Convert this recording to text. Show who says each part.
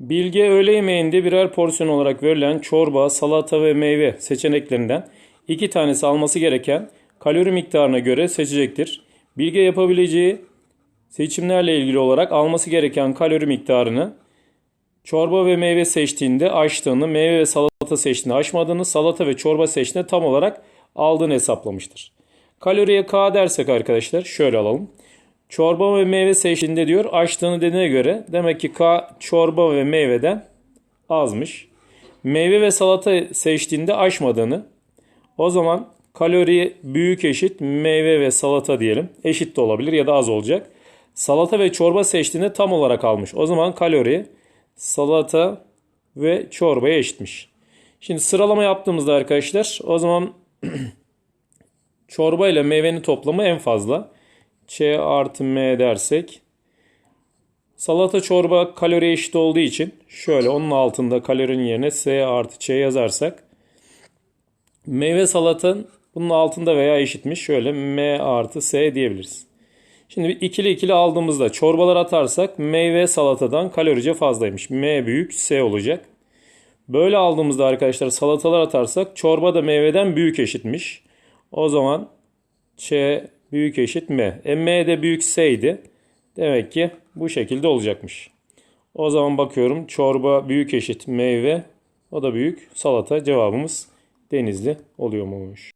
Speaker 1: Bilge öğle yemeğinde birer porsiyon olarak verilen çorba, salata ve meyve seçeneklerinden iki tanesi alması gereken kalori miktarına göre seçecektir. Bilge yapabileceği seçimlerle ilgili olarak alması gereken kalori miktarını çorba ve meyve seçtiğinde aştığını, meyve ve salata seçtiğinde aşmadığını, salata ve çorba seçtiğinde tam olarak aldığını hesaplamıştır. Kaloriye K dersek arkadaşlar şöyle alalım. Çorba ve meyve seçtiğinde diyor açtığını dediğine göre demek ki K çorba ve meyveden azmış. Meyve ve salata seçtiğinde aşmadığını o zaman kalori büyük eşit meyve ve salata diyelim. Eşit de olabilir ya da az olacak. Salata ve çorba seçtiğinde tam olarak almış. O zaman kalori salata ve çorbaya eşitmiş. Şimdi sıralama yaptığımızda arkadaşlar o zaman çorba ile meyvenin toplamı en fazla. Ç artı M dersek. Salata çorba kalori eşit olduğu için şöyle onun altında kalorinin yerine S artı Ç yazarsak. Meyve salatın bunun altında veya eşitmiş. Şöyle M artı S diyebiliriz. Şimdi bir ikili ikili aldığımızda çorbalar atarsak meyve salatadan kalorice fazlaymış. M büyük S olacak. Böyle aldığımızda arkadaşlar salatalar atarsak çorba da meyveden büyük eşitmiş. O zaman Ç büyük eşit M. E, M de büyük S. Demek ki bu şekilde olacakmış. O zaman bakıyorum çorba büyük eşit meyve. O da büyük salata cevabımız denizli oluyor muymuş?